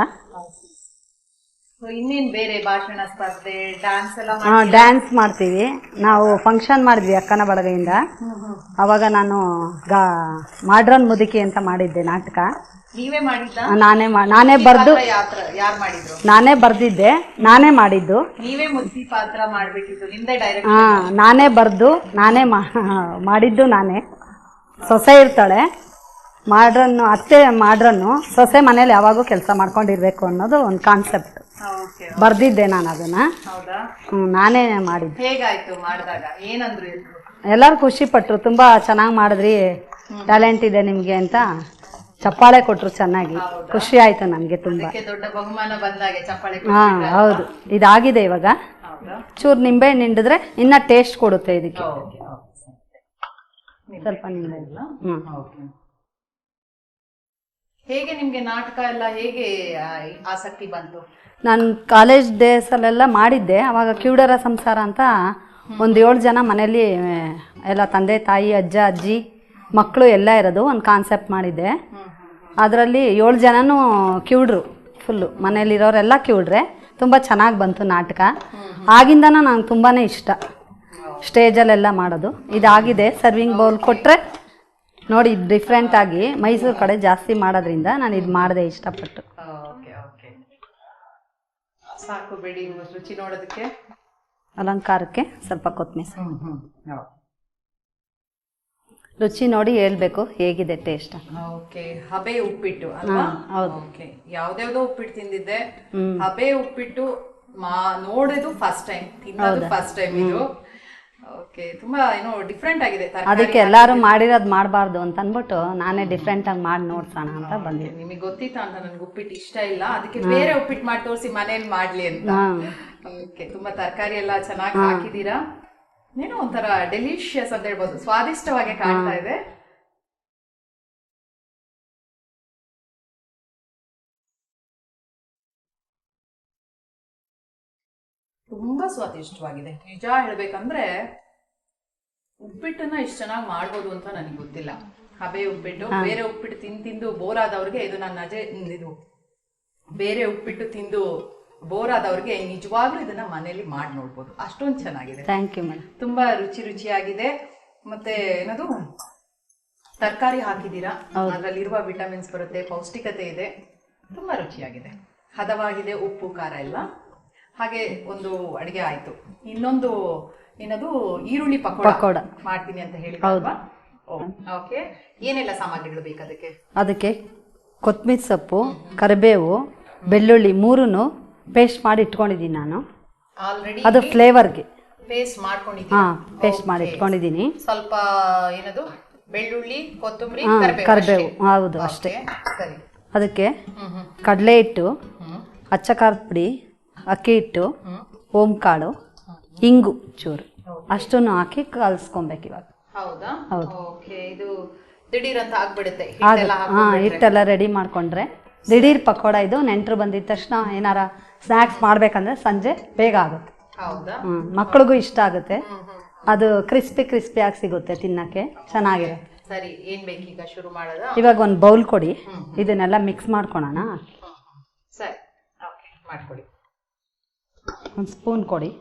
ಇನ್ನೇನ್ ಬೇರೆ ಭಾಷಣ ಸ್ಪರ್ಧೆ ಡ್ಯಾನ್ಸ್ ಎಲ್ಲ ಹಾ, ಡ್ಯಾನ್ಸ್ ಮಾಡ್ತೀವಿ. ನಾವು ಫಂಕ್ಷನ್ ಮಾಡಿದ್ವಿ ಅಕ್ಕನ ಬಳಗೆಯಿಂದ ಅವಾಗ ನಾನು ಗಾ ಮಾಡ್ರನ್ ಮುದುಕಿ ಅಂತ ಮಾಡಿದ್ದೆ ನಾಟಕ. ನೀವೇ ಮಾಡಿದ್ದ? ನಾನೇ ಮಾ- ನಾನೇ ಬರ್ದು ಯಾತ್ರ ಯಾರು ಮಾಡಿದ್ರು? ನಾನೇ ಬರ್ದಿದ್ದೆ. ನಾನೇ ಮಾಡಿದ್ದು. ನೀವೇ ಮುದ್ದಿ ಪಾತ್ರ ಮಾಡ್ಬೇಕಿತ್ತು ನಿಮ್ದೇ ಡೈರೆಕ್ಟ್ ಹಾ ನಾನೇ ಬರ್ದು ನಾನೇ ಮಾ- ಮಾಡಿದ್ದು ನಾನೇ. ಸೊಸೆ ಇರ್ತಾಳೆ. ಮಾಡ್ರನ್ನು ಅತ್ತೆ ಮಾಡ್ರನ್ನು ಸೊಸೆ ಮನೇಲಿ ಯಾವಾಗೂ ಕೆಲಸ ಮಾಡ್ಕೊಂಡಿರ್ಬೇಕು ಅನ್ನೋದು ಒಂದು ಕಾನ್ಸೆಪ್ಟ್ ಬರ್ದಿದ್ದೆ ನಾನು ಅದನ್ನ. ನಾನೇ ಮಾಡಿದ್ದೆ. ಹೇಗಾಯ್ತು ಮಾಡಿದಾಗ? ಏನಂದ್ರು ಎಲ್ಲರೂ ಖುಷಿ ಪಟ್ರು. ತುಂಬಾ ಚೆನ್ನಾಗಿ ಮಾಡಿದ್ರಿ. ಟ್ಯಾಲೆಂಟ್ ಇದೆ ನಿಮ್ಗೆ ಅಂತ. ಚಪ್ಪಾಳೆ ಕೊಟ್ರು ಚೆನ್ನಾಗಿ. ಖುಷಿ ಆಯ್ತು ನನಗೆ ತುಂಬಾ. ದೊಡ್ಡ ಬಹುಮಾನ ಬಂದಾಗೆ ಚಪ್ಪಾಳೆ ಹಾ ಹೌದು. ಇದಾಗಿದೆ ಇವಾಗ. ಚೂರು ನಿಂಬೆ ಹಿಂಡಿದ್ರೆ ಇನ್ನ ಟೇಸ್ಟ್ ಕೊಡುತ್ತೆ ಇದಕ್ಕೆ. ಸ್ವಲ್ಪ ನಿಂಬೆ. ಹೇಗೆ ನಿಮ್ಗೆ ನಾಟಕ ಎಲ್ಲ ಹೇಗೆ ಆಸಕ್ತಿ ಬಂತು? ನಾನು ಕಾಲೇಜ್ ಡೇಸಲ್ಲೆಲ್ಲ ಮಾಡಿದ್ದೆ. ಅವಾಗ ಕಿವುಡರ ಸಂಸಾರ ಅಂತ ಒಂದು ಏಳು ಜನ ಮನೇಲಿ ಎಲ್ಲ ತಂದೆ, ತಾಯಿ, ಅಜ್ಜ, ಅಜ್ಜಿ ಮಕ್ಕಳು ಎಲ್ಲ ಇರೋದು ಒಂದು ಕಾನ್ಸೆಪ್ಟ್ ಮಾಡಿದ್ದೆ. ಅದರಲ್ಲಿ ಏಳು ಜನನೂ ಕಿವುಡ್ರು ಫುಲ್ಲು ಮನೇಲಿರೋರೆಲ್ಲ ಕಿವುಡ್ರೆ ತುಂಬ ಚೆನ್ನಾಗಿ ಬಂತು ನಾಟಕ. ಆಗಿಂದನೂ ನಂಗೆ ತುಂಬಾ ಇಷ್ಟ. ಸ್ಟೇಜಲ್ಲೆಲ್ಲ ಮಾಡೋದು. ಇದಾಗಿದೆ. ಸರ್ವಿಂಗ್ ಬೌಲ್ ಕೊಟ್ಟರೆ ನೋಡಿ ಡಿಫ್ರೆಂಟಾಗಿ ಮೈಸೂರು ಕಡೆ ಜಾಸ್ತಿ ಮಾಡೋದ್ರಿಂದ ನಾನು ಇದು ಮಾಡಿದೆ ಇಷ್ಟಪಟ್ಟು. ಸಾಕು ಬಿಡಿ ರುಚಿ ನೋಡೋದಕ್ಕೆ. ಅಲಂಕಾರಕ್ಕೆ ಸ್ವಲ್ಪ ಕೊತ್ತಂಬರಿ ರುಚಿ ನೋಡಿ ಹೇಳ್ಬೇಕು ಹೇಗಿದೆ ಟೇಸ್ಟ್ ಓಕೆ ಹಬೆ ಉಪ್ಪಿಟ್ಟು ಅಲ್ವಾ? ಹೌದು. ಓಕೆ ಯಾವ್ದ್ಯಾವ್ದೋ ಉಪ್ಪಿಟ್ಟು ತಿಂದಿದ್ದೆ. ಹಬೆ ಉಪ್ಪಿಟ್ಟು ಮಾ ನೋಡೋದು ಫಸ್ಟ್ ಟೈಮ್ ತಿನ್ನೋದು ಫಸ್ಟ್ ಟೈಮ್ ಇದು. ಓಕೆ ತುಂಬಾ ಏನೋ ಡಿಫ್ರೆಂಟ್ ಆಗಿದೆ ತರಕಾರಿ ಅದಕ್ಕೆ ಎಲ್ಲರೂ ಮಾಡಿರೋದು ಮಾಡಬಾರ್ದು ಅಂತ ಅಂದ್ಬಿಟ್ಟು ನಾನೇ ಡಿಫ್ರೆಂಟ್ ಆಗಿ ಮಾಡಿ ನೋಡ್ಸೋಣ ಅಂತ ಬಂದೆ ನಿಮಗೆ ಗೊತ್ತಿತ್ತ ಅಂತ ನನ್ಗೆ ಉಪ್ಪಿಟ್ಟು ಇಷ್ಟ ಇಲ್ಲ. ಅದಕ್ಕೆ ಬೇರೆ ಉಪ್ಪಿಟ್ಟು ಮಾಡಿ ತೋರಿಸಿ ಮನೇಲಿ ಮಾಡ್ಲಿ ಅಂತ. ಹಾಂ. ಓಕೆ ತುಂಬಾ ತರಕಾರಿ ಎಲ್ಲ ಚೆನ್ನಾಗಿ ಹಾಕಿದೀರಾ ಏನೋ ಒಂಥರ ಡೆಲಿಷಿಯಸ್ ಅಂತ ಹೇಳ್ಬೋದು. ಸ್ವಾದಿಷ್ಟವಾಗಿ ಕಾಣ್ತಾ ಇದೆ. ತುಂಬಾ ಸ್ವಾದಿಷ್ಟವಾಗಿದೆ. ನಿಜ ಹೇಳ್ಬೇಕಂದ್ರೆ ಉಪ್ಪಿಟ್ಟನ್ನ ಇಷ್ಟು ಚೆನ್ನಾಗಿ ಮಾಡ್ಬೋದು ಅಂತ ನನಗೆ ಗೊತ್ತಿಲ್ಲ. ಹಬೆ ಉಪ್ಪಿಟ್ಟು ಬೇರೆ ಉಪ್ಪಿಟ್ಟು ತಿಂದು ತಿಂದು ಬೋರ್ ಆದವ್ರಿಗೆ ಇದು ನನ್ನ ಅಜೆ ಇದು ಬೇರೆ ಉಪ್ಪಿಟ್ಟು ತಿಂದು ಬೋರ್ ಆದವ್ರಿಗೆ ನಿಜವಾಗ್ಲೂ ಇದನ್ನ ಮನೇಲಿ ಮಾಡಿ ನೋಡ್ಬೋದು. ಅಷ್ಟೊಂದು ಚೆನ್ನಾಗಿದೆ. ಥ್ಯಾಂಕ್ ಯು ಮೇಡಮ್ ತುಂಬಾ ರುಚಿ ರುಚಿಯಾಗಿದೆ. ಮತ್ತೆ ಏನದು? ತರಕಾರಿ ಹಾಕಿದ್ದೀರಾ? ಅದರಲ್ಲಿರುವ ವಿಟಮಿನ್ಸ್ ಬರುತ್ತೆ ಪೌಷ್ಟಿಕತೆ ಇದೆ. ತುಂಬಾ ರುಚಿಯಾಗಿದೆ. ಹದವಾಗಿದೆ ಉಪ್ಪು ಖಾರ ಎಲ್ಲ. ಹಾಗೆ ಒಂದು ಅಡಿಗೆ ಆಯ್ತು. ಇನ್ನೊಂದು ಏನದು ಈರುಳ್ಳಿ ಪಕೋಡ. ಮಾಡ್ತೀನಿ ಅಂತ ಹೇಳಿದ್ರಲ್ವಾ? ಓಕೆ. ಏನೆಲ್ಲ ಸಾಮಗ್ರಿಗಳು ಬೇಕು ಅದಕ್ಕೆ? ಅದಕ್ಕೆ ಕೊತ್ತಂಬರಿ ಸೊಪ್ಪು ಕರಿಬೇವು ಬೆಳ್ಳುಳ್ಳಿ ಮೂರುನು ಪೇಸ್ಟ್ ಮಾಡಿ ಇಟ್ಕೊಂಡಿದ್ದೀನಿ ನಾನು. ಆಲ್ರೆಡಿ ಅದು ಫ್ಲೇವರ್ಗೆ ಪೇಸ್ಟ್ ಮಾಡ್ಕೊಂಡಿದ್ದೀನಿ ಹಾ ಪೇಸ್ಟ್ ಮಾಡಿ ಇಟ್ಕೊಂಡಿದ್ದೀನಿ. ಸ್ವಲ್ಪ ಏನದು? ಬೆಳ್ಳುಳ್ಳಿ ಕೊತ್ತಂಬರಿ ಕರಿಬೇವು ಹೌದು ಅಷ್ಟೇ. ಸರಿ. ಅದಕ್ಕೆ ಕಡಲೆ ಹಿಟ್ಟು ಅಚ್ಚ ಖಾರದ ಪುಡಿ ಅಕ್ಕಿ ಹಿಟ್ಟು ಓಂ ಓಂಕಾಳು ಇಂಗು ಚೂರು. ಅಷ್ಟನ್ನು ಹಾಕಿ ಕಲ್ಸ್ಕೊಬೇಕು ಇವಾಗ. ಹೌದಾ? ಹಾಂ. ಹಿಟ್ಟೆಲ್ಲ ರೆಡಿ ಮಾಡ್ಕೊಂಡ್ರೆ. ದಿಢೀರ್ ಪಕೋಡ ಇದು ನೆಂಟರು ಬಂದಿದ ತಕ್ಷಣ ಏನಾರ ಸ್ನ್ಯಾಕ್ಸ್ ಮಾಡ್ಬೇಕಂದ್ರೆ ಸಂಜೆ ಬೇಗ ಆಗುತ್ತೆ. ಮಕ್ಳಿಗೂ ಇಷ್ಟ ಆಗುತ್ತೆ. ಅದು ಕ್ರಿಸ್ಪಿ ಕ್ರಿಸ್ಪಿಯಾಗಿ ಸಿಗುತ್ತೆ ತಿನ್ನಕ್ಕೆ. ಚೆನ್ನಾಗಿರುತ್ತೆ. ಸರಿ ಏನ್ ಬೇಕೀಗ ಶುರು ಮಾಡೋದು? ಇವಾಗ ಒಂದು ಬೌಲ್ ಕೊಡಿ. ಇದನ್ನೆಲ್ಲ ಮಿಕ್ಸ್ ಮಾಡ್ಕೊಳೋಣ. ಸರಿ ಮಾಡ್ಕೊಡಿ. ಒಂದು ಸ್ಪೂನ್ ಕೊಡಿ.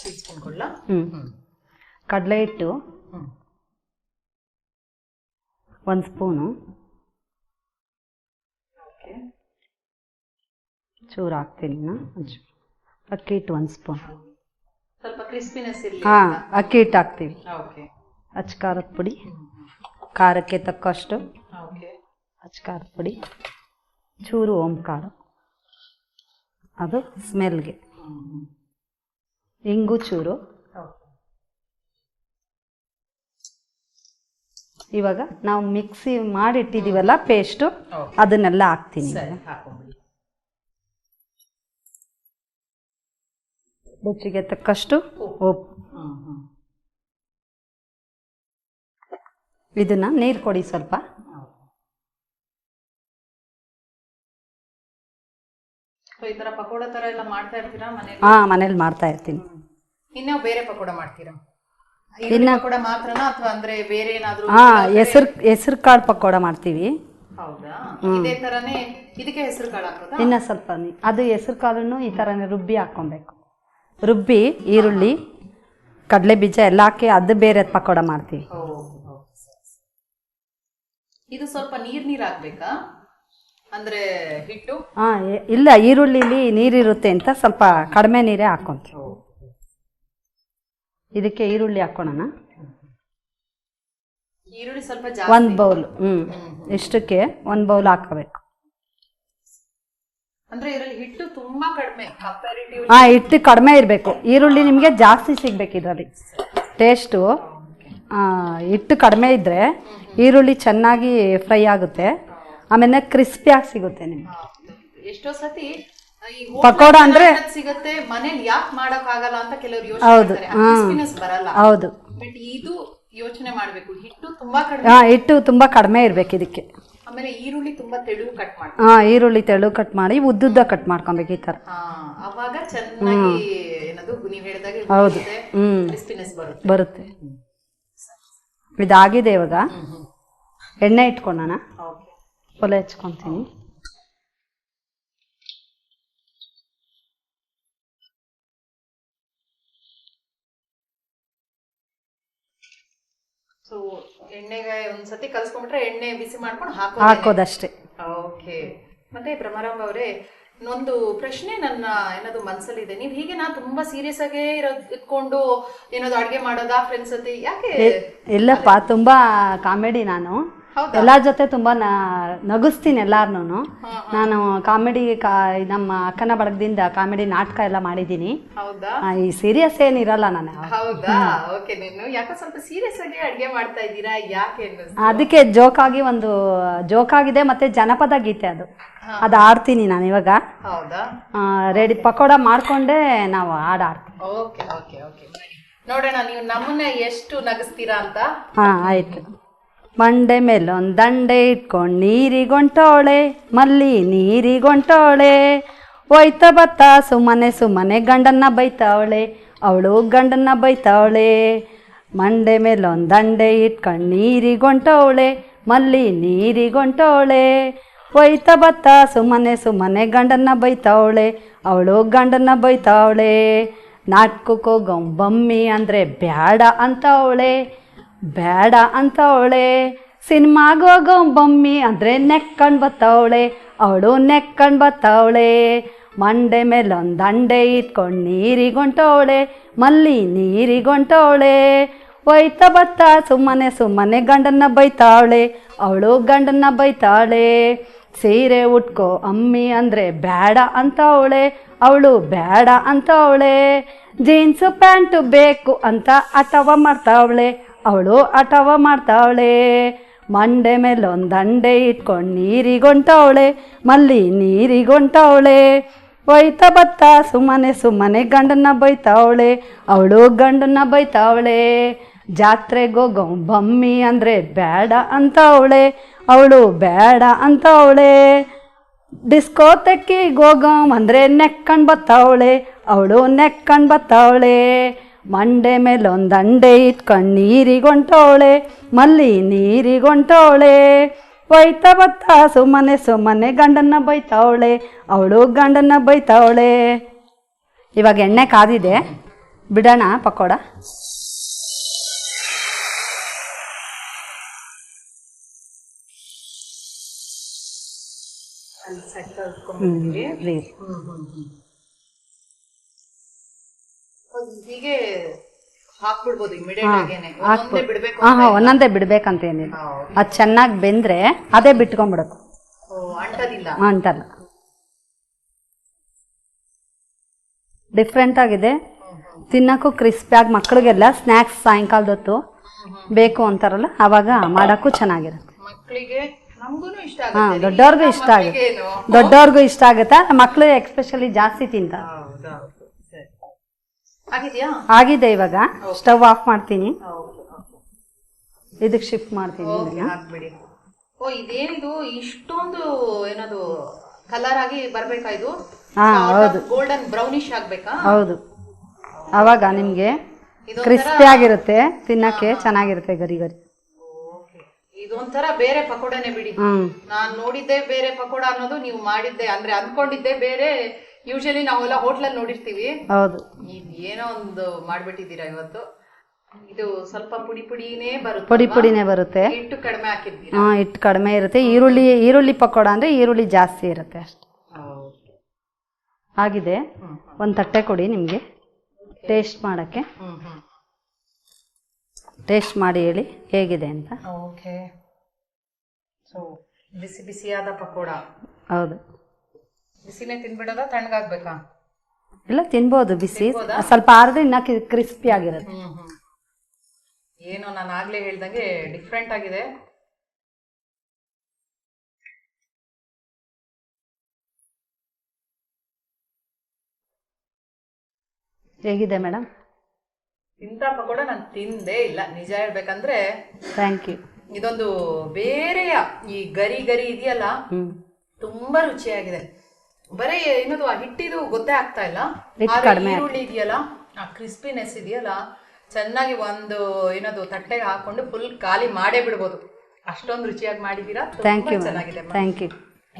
ಸ್ಪೂನ್ ಕೊಡ್ಲಾ ಹ್ಞೂ ಹ್ಮ್. ಕಡಲೆ ಹಿಟ್ಟು. ಒಂದು ಸ್ಪೂನು. ಚೂರು ಹಾಕ್ತೀನಿ ಒಂಚೂರು. ಅಕ್ಕಿ ಹಿಟ್ಟು ಒಂದು ಸ್ಪೂನ್. ಸ್ವಲ್ಪ ಕ್ರಿಸ್ಪಿನೆಸ್ ಇರಲಿ ಹಾಂ ಅಕ್ಕಿ ಹಿಟ್ಟು ಹಾಕ್ತೀವಿ. ಓಕೆ. ಅಚ್ಚ ಖಾರದ ಪುಡಿ. ಖಾರಕ್ಕೆ ತಕ್ಕಷ್ಟು. ಓಕೆ. ಅಚ್ಚ ಖಾರದ ಪುಡಿ. ಚೂರು ಓಂಕಾಳು ಅದು ಸ್ಮೆಲ್ಗೆ. ಇಂಗು ಚೂರು. ಇವಾಗ ನಾವು ಮಿಕ್ಸಿ ಮಾಡಿಟ್ಟಿದ್ದೀವಲ್ಲ ಪೇಸ್ಟು ಅದನ್ನೆಲ್ಲ ಹಾಕ್ತೀನಿ ರುಚಿಗೆ ತಕ್ಕಷ್ಟು ಉಪ್ಪು. ಇದನ್ನ ನೀರು ಕೊಡಿ ಸ್ವಲ್ಪ. ಸೊ ಈ ತರ ಪಕೋಡ ತರ ಎಲ್ಲ ಮಾಡ್ತಾ ಇರ್ತೀರಾ ಮನೇಲಿ ಹಾಂ ಮನೇಲಿ ಮಾಡ್ತಾ ಇರ್ತೀನಿ. ಇನ್ಯಾವ ಬೇರೆ ಪಕೋಡ ಮಾಡ್ತೀರಾ? ಇನ್ನ- ಕೂಡ ಪಕೋಡ ಮಾತ್ರನಾ ಅಥವಾ ಅಂದ್ರೆ ಬೇರೆ ಏನಾದ್ರೂ ಹಾಂ ಹೆಸರು ಹೆಸ್ರು ಕಾಳು ಪಕೋಡ ಮಾಡ್ತೀವಿ. ಹೌದಾ? ಇದೇ ತರನೇ ಇದಕ್ಕೆ ಹೆಸರು ಕಾಳು ಹಾಕೋದಾ? ಇನ್ನು ಸ್ವಲ್ಪ ನೀ- ಅದು ಹೆಸರು ಕಾಳನ್ನು ಈ ಥರನೇ ರುಬ್ಬಿ ಹಾಕ್ಕೊಬೇಕು. ರುಬ್ಬಿ ಈರುಳ್ಳಿ ಕಡಲೆ ಬೀಜ ಎಲ್ಲ ಹಾಕಿ ಅದು ಬೇರೆ ಪಕೋಡ ಮಾಡ್ತೀವಿ. ಓ, ಓ, ಸರಿ, ಸರಿ. ಇದು ಸ್ವಲ್ಪ ನೀರ್ ನೀರ್ ಹಾಕ್ಬೇಕಾ? ಅಂದ್ರೆ ಹಿಟ್ಟು? ಹಾಂ ಇಲ್ಲ ಈರುಳ್ಳಿಲಿ ನೀರಿರುತ್ತೆ ಅಂತ ಸ್ವಲ್ಪ ಕಡಿಮೆ ನೀರೇ ಹಾಕೊಂತೀವಿ ಇದಕ್ಕೆ ಈರುಳ್ಳಿ ಹಾಕೋಣ ಈರುಳ್ಳಿ ಸ್ವಲ್ಪ ಜಾಸ್ತಿ. ಒಂದು ಬೌಲ್ ಹ್ಮ್. ಇಷ್ಟಕ್ಕೆ ಒಂದು ಬೌಲ್ ಹಾಕಬೇಕು. ಅಂದ್ರೆ ಇದರಲ್ಲಿ ಹಿಟ್ಟು ತುಂಬಾ ಕಡಿಮೆ ಕಂಪ್ಯಾರಿಟಿವ್ ಹಾಂ ಹಿಟ್ಟು ಕಡಿಮೆ ಇರಬೇಕು. ಈರುಳ್ಳಿ ನಿಮಗೆ ಜಾಸ್ತಿ ಸಿಗ್ಬೇಕು ಇದರಲ್ಲಿ. ಟೇಸ್ಟು ಹಿಟ್ಟು ಕಡಿಮೆ ಇದ್ದರೆ ಈರುಳ್ಳಿ ಚೆನ್ನಾಗಿ ಫ್ರೈ ಆಗುತ್ತೆ. ಆಮೇಲೆ ಕ್ರಿಸ್ಪಿಯಾಗಿ ಸಿಗುತ್ತೆ ನಿಮಗೆ. ಎಷ್ಟೋ ಸತಿ ಪಕೋಡ ಅಂದ್ರೆ- ಸಿಗುತ್ತೆ ಮನೇಲಿ ಯಾಕೆ ಮಾಡಕ್ ಆಗಲ್ಲ ಅಂತ ಕೆಲವರು ಹೌದು, ಯೋಚನೆ ಬರಲ್ಲ. ಹೌದು. ಬಟ್ ಇದು ಯೋಚನೆ ಮಾಡಬೇಕು. ಹಿಟ್ಟು ತುಂಬಾ ಕಡಿಮೆ ಹಾಂ ಹಿಟ್ಟು ತುಂಬಾ ಕಡಿಮೆ ಇರಬೇಕು ಇದಕ್ಕೆ. ಆಮೇಲೆ ಈರುಳ್ಳಿ ತುಂಬಾ ತೆಳು ಕಟ್ ಮಾಡಿ ಹಾಂ ಈರುಳ್ಳಿ ತೆಳು ಕಟ್ ಮಾಡಿ ಉದ್ದುದ್ದ ಕಟ್ ಮಾಡ್ಕೊಬೇಕು ಈ ತರ. ಅವಾಗ ಚೆನ್ನಾಗಿ ಏನದು ನೀವು ಹೇಳಿದಾಗೆ ಹೌದು. ಹ್ಞೂ ಕ್ರಿಸ್ಪಿನೆಸ್ ಬರುತ್ತೆ. ಬರುತ್ತೆ. ಇದಾಗಿದೆ ಇವಾಗ. ಎಣ್ಣೆ ಇಟ್ಕೊಳ್ಳೋಣ ಓಕೆ. ಒಲೆ ಹಚ್ಕೊತೀನಿ ಸೊ ಎಣ್ಣೆಗೆ ಒಂದ್ಸತಿ ಕಲ್ಸ್ಕೊಂಡ್ಬಿಟ್ರೆ ಎಣ್ಣೆ ಬಿಸಿ ಮಾಡ್ಕೊಂಡು ಹಾಕೋ ಹಾಕೋದಷ್ಟೇ. ಓಕೆ. ಮತ್ತೆ ಭ್ರಮರಾಂಬ ಅವರೇ ಇನ್ನೊಂದು ಪ್ರಶ್ನೆ ನನ್ನ ಏನದು ಮನ್ಸಲ್ಲಿದೆ. ನೀವು ಹೀಗೆ ನಾ ತುಂಬಾ ಸೀರಿಯಸ್ ಆಗೇ ಇರೋದ್ ಇಟ್ಕೊಂಡು ಏನದು ಅಡ್ಗೆ ಮಾಡೋದಾ ಫ್ರೆಂಡ್ಸ್ ಜೊತೆ? ಯಾಕೆ ಇಲ್ಲಪ್ಪ ತುಂಬಾ ಕಾಮಿಡಿ ನಾನು? ಎಲ್ಲಾರ ಜೊತೆ ತುಂಬಾ ನ- ನಗಿಸ್ತೀನಿ ಎಲ್ಲಾರ್ನು ನಾನು ಕಾಮಿಡಿ ಕಾ ನಮ್ಮ ಅಕ್ಕನ ಬಳಗದಿಂದ ಕಾಮಿಡಿ ನಾಟಕ ಎಲ್ಲ ಮಾಡಿದ್ದೀನಿ. ಈ ಸೀರಿಯಸ್ ಏನಿರಲ್ಲ ನಾನು ಹೌದಾ? ಓಕೆ ನೀನು ಯಾಕೋ ಸ್ವಲ್ಪ ಸೀರಿಯಸ್ ಆಗಿ ಒಂದು ಮಾಡ್ತಾ ಇದ್ದೀರಾ? ಯಾಕೆ ಅನ್ನಿಸ್ತು? ಅದಕ್ಕೆ ಜೋಕಾಗಿ ಒಂದು ಜೋಕಾಗಿದೆ ಮತ್ತೆ ಜನಪದ ಗೀತೆ ಅದು. ಅದು ಆಡ್ತೀನಿ ನಾನು ಇವಾಗ. ಹೌದಾ? ರೆಡಿ ಪಕೋಡ ಮಾಡ್ಕೊಂಡೆ ನಾವು ಹಾಡು ಆಡ್ತೀವಿ ಓಕೆ ಓಕೆ ಓಕೆ ನೋಡೋಣ ನೀವು ನಮ್ಮನ್ನ ಎಷ್ಟು ನಗಿಸ್ತೀರಾ ಅಂತ? ಹಾ ಆಯ್ತು. ಮಂಡೆ ಮೇಲೊಂದು ದಂಡೆ ಇಟ್ಕೊಂಡು ನೀರಿಗೊಂಟೋಳೆ, ಮಲ್ಲಿ ನೀರಿಗೊಂಟೋಳೆ. ಹೋಯ್ತ ಬತ್ತ, ಸುಮ್ಮನೆ ಸುಮ್ಮನೆ ಗಂಡನ್ನ ಬೈತಾವಳೆ, ಅವಳು ಗಂಡನ್ನ ಬೈತಾವಳೆ. ಮಂಡೆ ಮೇಲೊಂದು ದಂಡೆ ಇಟ್ಕೊಂಡು ನೀರಿಗೊಂಟೋಳೆ, ಮಲ್ಲಿ ನೀರಿಗೊಂಟೋಳೆ. ಹೋಯ್ತ ಬತ್ತ, ಸುಮ್ಮನೆ ಸುಮ್ಮನೆ ಗಂಡನ್ನ ಬೈತಾವಳೆ, ಅವಳು ಗಂಡನ್ನ ಬೈತಾವಳೆ. ನಾಟಕಕ್ಕೆ ಹೋಗೋ ಬಮ್ಮಿ ಅಂದರೆ ಬ್ಯಾಡ ಅಂತವಳೆ. ಬೇಡ ಅಂತವಳೆ ಸಿನಿಮಾಗ ಹೋಗೋ ಬಮ್ಮಿ ಅಂದರೆ ನೆಕ್ಕೊಂಡು ಬತ್ತವಳೆ. ಅವಳು ನೆಕ್ಕೊಂಡು ಬತ್ತವಳೆ. ಮಂಡೆ ಮೇಲೆ ಒಂದು ದಂಡೆ ಇಟ್ಕೊಂಡು ನೀರಿಗೊಂಟವಳೆ ಮಲ್ಲಿ ನೀರಿಗೊಂಟವಳೆ ಒಯ್ತ ಬತ್ತ ಸುಮ್ಮನೆ ಸುಮ್ಮನೆ ಗಂಡನ್ನ ಬೈತಾವಳೆ ಅವಳು ಗಂಡನ್ನ ಬೈತಾಳೆ. ಸೀರೆ ಉಟ್ಕೋ ಅಮ್ಮಿ ಅಂದರೆ ಬೇಡ ಅಂತ ಅವಳೆ. ಅವಳು ಬೇಡ ಅಂತ ಅವಳೆ. ಜೀನ್ಸು ಪ್ಯಾಂಟು ಬೇಕು ಅಂತ ಅಥವಾ ಮಾಡ್ತಾವಳೆ. ಅವಳು ಅಟವ ಮಾಡ್ತಾವಳೆ. ಮಂಡೆ ಮೇಲೆ ಒಂದು ದಂಡೆ ಇಟ್ಕೊಂಡು ನೀರಿಗೊಂಟವಳೆ. ಮಲ್ಲಿ ನೀರಿಗೊಂಟವಳೆ. ಬೈತ ಬತ್ತ ಸುಮ್ಮನೆ ಸುಮ್ಮನೆ ಗಂಡನ್ನ ಬೈತಾವಳೆ. ಅವಳು ಗಂಡನ್ನ ಬೈತಾವಳೆ. ಜಾತ್ರೆಗೋಗೋ ಬಮ್ಮಿ ಅಂದರೆ ಬೇಡ ಅಂತ ಅವಳೆ ಅವಳು ಬೇಡ ಅಂತವಳೆ. ಡಿಸ್ಕೋತೆಕ್ಕಿಗೆ ಹೋಗಮ್ ಅಂದರೆ ನೆಕ್ಕಂಡು ಬತ್ತಾವಳೆ. ಅವಳು ನೆಕ್ಕಂಡು ಬತ್ತಾವಳೆ. ಮಂಡೆ ಮೇಲೊಂದು ಅಂಡೆ ದಂಡೆ ಇಟ್ಕೊಂಡು ನೀರಿಗೊಂಟೋಳೆ ಮಲ್ಲಿ ನೀರಿಗೊಂಟೋಳೆ. ಬೈತಾ ಬತ್ತ ಸುಮ್ಮನೆ ಸುಮ್ಮನೆ ಗಂಡನ್ನ ಬೈತಾವಳೆ ಅವಳು ಗಂಡನ್ನ ಬೈತಾವಳೆ. ಇವಾಗ ಎಣ್ಣೆ ಕಾದಿದೆ ಬಿಡೋಣ ಪಕೋಡ. ಹ್ಞೂ ಹೀಗೆ ಹಾಕ್ಬಿಡ್ಬೋದು ಇಮಿಡಿಯೇಟ್ ಆಗೇನೆ. ಒಂದೊಂದೇ ಬಿಡ್ಬೇಕಂತ ಬಿಡ್ಬೇಕು ಹಾಂ ಹಾಂ ಒಂದೊಂದೇ ಬಿಡ್ಬೇಕಂತೇನಿಲ್ಲ ಅದು ಚೆನ್ನಾಗಿ ಬೆಂದ್ರೆ ಅದೇ ಬಿಟ್ಕೊಂಡ್ಬಿಡೋದು. ಓ, ಅಂಟದಿಲ್ಲ. ಅಂತಲ್ಲ ಡಿಫ್ರೆಂಟ್ ಆಗಿದೆ. ತಿನ್ನೋಕ್ಕೂ ಕ್ರಿಸ್ಪಿಯಾಗಿ ಮಕ್ಕಳಿಗೆಲ್ಲ ಸ್ನ್ಯಾಕ್ಸ್ ಸಾಯಂಕಾಲದ ಹೊತ್ತು ಬೇಕು ಅಂತಾರಲ್ಲ ಅವಾಗ ಮಾಡೋಕ್ಕೂ ಚೆನ್ನಾಗಿರುತ್ತೆ. ಮಕ್ಕಳಿಗೆ ಇಷ್ಟ ಹಾಂ ಆಗುತ್ತೆ. ದೊಡ್ಡವ್ರಿಗೂ ಇಷ್ಟ ಆಗುತ್ತೆ? ದೊಡ್ಡವ್ರಿಗೂ ಇಷ್ಟ ಆಗುತ್ತಾ. ಮಕ್ಕಳು ಎಕ್ಸ್ಪೆಷಲಿ ಜಾಸ್ತಿ ತಿಂತಾರೆ. ಆಗಿದೆ ಇವಾಗ? ಸ್ಟವ್ ಆಫ್ ಮಾಡ್ತೀನಿ. ಇದಕ್ಕೆ ಶಿಫ್ಟ್ ಮಾಡ್ತೀನಿ. ಹಾಕ್ಬಿಡಿ ಓ ಇದೇನಿದು? ಇಷ್ಟೊಂದು ಏನದು ಕಲರ್ ಆಗಿ ಬರ್ಬೇಕಾ ಇದು? ಹಾ ಹೌದು. ಗೋಲ್ಡನ್ ಬ್ರೌನಿಶ್ ಆಗ್ಬೇಕಾ? ಹೌದು. ಅವಾಗ ನಿಮಗೆ ಕ್ರಿಸ್ಪಿ ಆಗಿರುತ್ತೆ ತಿನ್ನಕ್ಕೆ ಚೆನ್ನಾಗಿರುತ್ತೆ ಗರಿ ಗರಿ. ಇದೊಂಥರ ಬೇರೆ ಪಕೋಡನೆ ಬಿಡಿ. ನಾನ್ ನೋಡಿದ್ದೆ ಬೇರೆ ಪಕೋಡ ಅನ್ನೋದು ನೀವು ಮಾಡಿದ್ದೆ ಅಂದ್ರೆ ಅನ್ಕೊಂಡಿದ್ದೆ ಬೇರೆ ಯೂಶಲಿ ನಾವೆಲ್ಲ ಹೋಟ್ಲಲ್ಲಿ ನೋಡಿರ್ತೀವಿ. ಹೌದು. ಏನೋ ಒಂದು ಮಾಡ್ಬಿಟ್ಟಿದ್ದೀರಾ ಇವತ್ತು? ಇದು ಸ್ವಲ್ಪ ಪುಡಿ ಪುಡಿನೇ ಬರುತ್ತೆ ಪುಡಿ ಪುಡಿನೇ ಬರುತ್ತೆ. ಹಿಟ್ಟು ಕಡಿಮೆ ಹಾಕಿದ್ದೀರಾ? ಹಾ ಹಿಟ್ಟು ಕಡಿಮೆ ಇರುತ್ತೆ. ಈರುಳ್ಳಿ ಈರುಳ್ಳಿ ಪಕೋಡ ಅಂದ್ರೆ ಈರುಳ್ಳಿ ಜಾಸ್ತಿ ಇರುತ್ತೆ ಅಷ್ಟೆ. ಆಗಿದೆ. ಒಂದು ತಟ್ಟೆ ಕೊಡಿ ನಿಮಗೆ. ಟೇಸ್ಟ್ ಮಾಡೋಕ್ಕೆ. ಟೇಸ್ಟ್ ಮಾಡಿ ಹೇಳಿ ಹೇಗಿದೆ ಅಂತ. ಓಕೆ ಸೊ ಬಿಸಿ ಬಿಸಿಯಾದ ಪಕೋಡ. ಹೌದು. ಬಿಸಿನೇ ತಿನ್ಬಿಡೋದ ತಣ್ಣಗಾಗ್ಬೇಕಾ? ಇಲ್ಲ ತಿನ್ಬೋದು. ಬಿಸಿ ಸ್ವಲ್ಪ ಆರಿದ್ರೆ ಇನ್ನ ಕ್ರಿಸ್ಪಿ ಆಗಿರುತ್ತೆ. ಹ್ಮ್ ಹ್ಮ್. ಏನೋ ನಾನು ಆಗ್ಲೇ ಹೇಳ್ದಂಗೆ ಡಿಫ್ರೆಂಟ್ ಆಗಿದೆ. ಹೇಗಿದೆ ಮೇಡಮ್ ಇಂಥ ಪಕೋಡ ನಾನು ತಿಂದೇ ಇಲ್ಲ. ನಿಜ ಹೇಳ್ಬೇಕಂದ್ರೆ ಥ್ಯಾಂಕ್ ಯು ಇದೊಂದು ಬೇರೆಯ ಈ ಗರಿ ಗರಿ ಇದೆಯಲ್ಲ ಹ್ಮ್. ತುಂಬಾ ರುಚಿಯಾಗಿದೆ. ಬರೀ ಏನದು ಆ ಹಿಟ್ಟಿದು ಗೊತ್ತೇ ಆಗ್ತಾ ಇಲ್ಲ. ಆದ್ರೆ ಈರುಳ್ಳಿ ಇದೆಯಲ್ಲ ಆ ಕ್ರಿಸ್ಪಿನೆಸ್ ಇದೆಯಲ್ಲ ಚೆನ್ನಾಗಿ ಒಂದು ಏನದು ತಟ್ಟೆಗೆ ಹಾಕೊಂಡು ಫುಲ್ ಖಾಲಿ ಮಾಡೇ ಬಿಡ್ಬೋದು. ಅಷ್ಟೊಂದು ರುಚಿಯಾಗಿ ಮಾಡಿದ್ದೀರಾ ಥ್ಯಾಂಕ್ ತುಂಬಾ ಯು ಚೆನ್ನಾಗಿದೆ ಥ್ಯಾಂಕ್ ಯು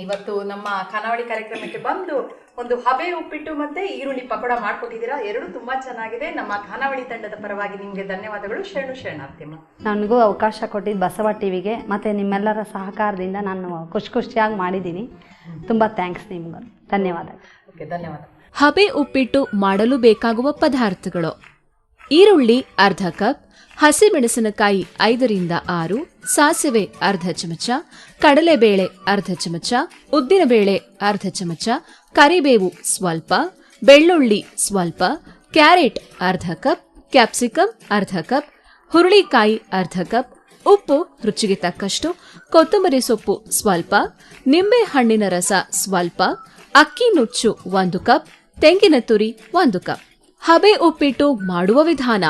ಇವತ್ತು ನಮ್ಮ ಖಾನಾವಳಿ ಕಾರ್ಯಕ್ರಮಕ್ಕೆ ಬಂದು ಒಂದು ಹಬೆ ಉಪ್ಪಿಟ್ಟು ಮತ್ತೆ ಈರುಳ್ಳಿ ಪಕೋಡ ಮಾಡ್ಕೊಟ್ಟಿದ್ದೀರಾ ಎರಡು ತುಂಬಾ ಚೆನ್ನಾಗಿದೆ. ನಮ್ಮ ಖಾನಾವಳಿ ತಂಡದ ಪರವಾಗಿ ನಿಮ್ಗೆ ಧನ್ಯವಾದಗಳು. ಶರಣು ಶರಣಾರ್ಥಿಮ್ಮ ನನಗೂ ಅವಕಾಶ ಕೊಟ್ಟಿದ್ದು ಬಸವ ಟಿವಿಗೆ ಮತ್ತೆ ನಿಮ್ಮೆಲ್ಲರ ಸಹಕಾರದಿಂದ ನಾನು ಖುಷಿ ಖುಷಿಯಾಗಿ ಮಾಡಿದ್ದೀನಿ. ತುಂಬ ಥ್ಯಾಂಕ್ಸ್ ನಿಮ್ಗೆ. ಧನ್ಯವಾದಗಳು. ಓಕೆ ಧನ್ಯವಾದ. ಹಬೆ ಉಪ್ಪಿಟ್ಟು ಮಾಡಲು ಬೇಕಾಗುವ ಪದಾರ್ಥಗಳು. ಈರುಳ್ಳಿ ಅರ್ಧ ಕಪ್ ಹಸಿಮೆಣಸಿನಕಾಯಿ ಐದರಿಂದ ಆರು ಸಾಸಿವೆ ಅರ್ಧ ಚಮಚ ಕಡಲೆಬೇಳೆ ಅರ್ಧ ಚಮಚ ಉದ್ದಿನಬೇಳೆ ಅರ್ಧ ಚಮಚ ಕರಿಬೇವು ಸ್ವಲ್ಪ ಬೆಳ್ಳುಳ್ಳಿ ಸ್ವಲ್ಪ ಕ್ಯಾರೆಟ್ ಅರ್ಧ ಕಪ್ ಕ್ಯಾಪ್ಸಿಕಂ ಅರ್ಧ ಕಪ್ ಹುರುಳಿಕಾಯಿ ಅರ್ಧ ಕಪ್ ಉಪ್ಪು, ರುಚಿಗೆ ತಕ್ಕಷ್ಟು ಕೊತ್ತಂಬರಿ ಸೊಪ್ಪು ಸ್ವಲ್ಪ, ನಿಂಬೆ ಹಣ್ಣಿನ ರಸ ಸ್ವಲ್ಪ, ಅಕ್ಕಿ ನುಚ್ಚು ಒಂದು ಕಪ್, ತೆಂಗಿನ ತುರಿ ಒಂದು ಕಪ್. ಹಬೆ ಉಪ್ಪಿಟ್ಟು ಮಾಡುವ ವಿಧಾನ.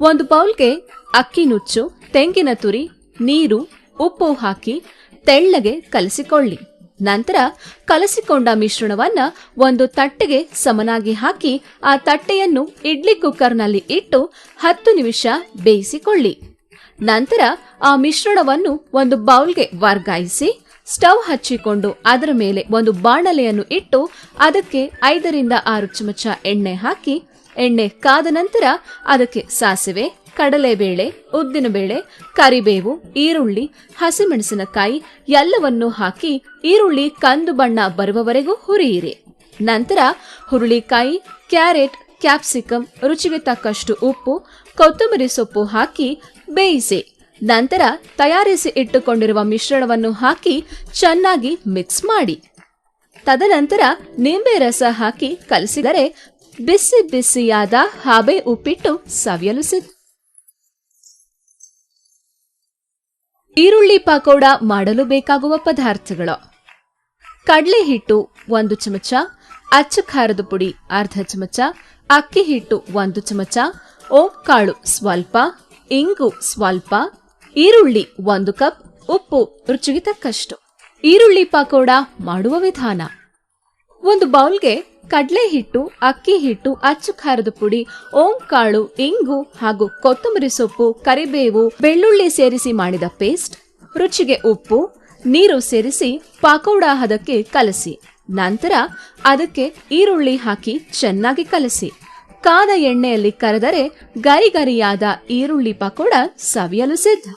ಒಂದು ಬೌಲ್ಗೆ ಅಕ್ಕಿ ನುಚ್ಚು, ತೆಂಗಿನ ತುರಿ, ನೀರು, ಉಪ್ಪು ಹಾಕಿ ತೆಳ್ಳಗೆ ಕಲಸಿಕೊಳ್ಳಿ. ನಂತರ ಕಲಸಿಕೊಂಡ ಮಿಶ್ರಣವನ್ನ ಒಂದು ತಟ್ಟೆಗೆ ಸಮನಾಗಿ ಹಾಕಿ, ಆ ತಟ್ಟೆಯನ್ನು ಇಡ್ಲಿ ಕುಕ್ಕರ್ನಲ್ಲಿ ಇಟ್ಟು ಹತ್ತು ನಿಮಿಷ ಬೇಯಿಸಿಕೊಳ್ಳಿ. ನಂತರ ಆ ಮಿಶ್ರಣವನ್ನು ಒಂದು ಬೌಲ್ಗೆ ವರ್ಗಾಯಿಸಿ ಸ್ಟವ್ ಹಚ್ಚಿಕೊಂಡು ಅದರ ಮೇಲೆ ಒಂದು ಬಾಣಲೆಯನ್ನು ಇಟ್ಟು ಅದಕ್ಕೆ ಐದರಿಂದ ಆರು ಚಮಚ ಎಣ್ಣೆ ಹಾಕಿ, ಎಣ್ಣೆ ಕಾದ ನಂತರ ಅದಕ್ಕೆ ಸಾಸಿವೆ, ಕಡಲೆಬೇಳೆ ಉದ್ದಿನಬೇಳೆ ಕರಿಬೇವು, ಈರುಳ್ಳಿ, ಹಸಿಮೆಣಸಿನಕಾಯಿ ಎಲ್ಲವನ್ನೂ ಹಾಕಿ ಈರುಳ್ಳಿ ಕಂದು ಬಣ್ಣ ಬರುವವರೆಗೂ ಹುರಿಯಿರಿ. ನಂತರ ಹುರುಳಿಕಾಯಿ, ಕ್ಯಾರೆಟ್, ಕ್ಯಾಪ್ಸಿಕಂ, ರುಚಿಗೆ ತಕ್ಕಷ್ಟು ಉಪ್ಪು, ಕೊತ್ತಂಬರಿ ಸೊಪ್ಪು ಹಾಕಿ ಬೇಯಿಸಿ, ನಂತರ ತಯಾರಿಸಿ ಇಟ್ಟುಕೊಂಡಿರುವ ಮಿಶ್ರಣವನ್ನು ಹಾಕಿ ಚೆನ್ನಾಗಿ ಮಿಕ್ಸ್ ಮಾಡಿ. ತದನಂತರ ನಿಂಬೆ ರಸ ಹಾಕಿ ಕಲಸಿದರೆ ಬಿಸಿ ಬಿಸಿಯಾದ ಹಾಬೆ ಉಪ್ಪಿಟ್ಟು ಸವಿಯಲು ಸಿದ್ಧ ಈರುಳ್ಳಿ ಪಕೋಡ ಮಾಡಲು ಬೇಕಾಗುವ ಪದಾರ್ಥಗಳು. ಕಡಲೆ ಹಿಟ್ಟು ಒಂದು ಚಮಚ, ಅಚ್ಚು ಖಾರದ ಪುಡಿ ಅರ್ಧ ಚಮಚ, ಅಕ್ಕಿ ಹಿಟ್ಟು ಒಂದು ಚಮಚ, ಓಂ ಕಾಳು ಸ್ವಲ್ಪ ಇಂಗು ಸ್ವಲ್ಪ, ಈರುಳ್ಳಿ ಒಂದು ಕಪ್, ಉಪ್ಪು ರುಚಿಗೆ ತಕ್ಕಷ್ಟು. ಈರುಳ್ಳಿ ಪಕೋಡ ಮಾಡುವ ವಿಧಾನ. ಒಂದು ಬೌಲ್ಗೆ ಕಡಲೆ ಹಿಟ್ಟು ಅಕ್ಕಿ ಹಿಟ್ಟು ಅಚ್ಚು ಖಾರದ ಪುಡಿ ಓಂ ಕಾಳು ಇಂಗು ಹಾಗೂ ಕೊತ್ತಂಬರಿ ಸೊಪ್ಪು, ಕರಿಬೇವು, ಬೆಳ್ಳುಳ್ಳಿ ಸೇರಿಸಿ ಮಾಡಿದ ಪೇಸ್ಟ್, ರುಚಿಗೆ ಉಪ್ಪು, ನೀರು ಸೇರಿಸಿ ಪಕೋಡ ಹದಕ್ಕೆ ಕಲಸಿ. ನಂತರ ಅದಕ್ಕೆ ಈರುಳ್ಳಿ ಹಾಕಿ ಚೆನ್ನಾಗಿ ಕಲಸಿ. ಕಾದ ಎಣ್ಣೆಯಲ್ಲಿ ಕರೆದರೆ ಗರಿಗರಿಯಾದ ಈರುಳ್ಳಿ ಪಕೋಡ ಸವಿಯಲು ಸಿದ್ಧ.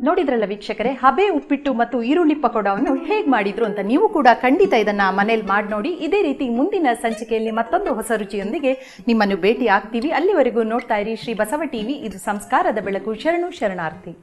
ನೋಡಿದ್ರಲ್ಲ ವೀಕ್ಷಕರೇ, ಹಬೆ ಉಪ್ಪಿಟ್ಟು ಮತ್ತು ಈರುಳ್ಳಿ ಪಕೋಡವನ್ನು ಹೇಗೆ ಮಾಡಿದ್ರು ಅಂತ ನೀವು ಕೂಡ ಖಂಡಿತ ಇದನ್ನ ಮನೇಲಿ ಮಾಡಿ ನೋಡಿ. ಇದೇ ರೀತಿ ಮುಂದಿನ ಸಂಚಿಕೆಯಲ್ಲಿ ಮತ್ತೊಂದು ಹೊಸ ರುಚಿಯೊಂದಿಗೆ ನಿಮ್ಮನ್ನು ಭೇಟಿ ಆಗ್ತೀವಿ ಅಲ್ಲಿವರೆಗೂ ನೋಡ್ತಾ ಇರಿ ಶ್ರೀ ಬಸವ ಟಿವಿ. ಇದು ಸಂಸ್ಕಾರದ ಬೆಳಕು. ಶರಣು ಶರಣಾರ್ಥಿ.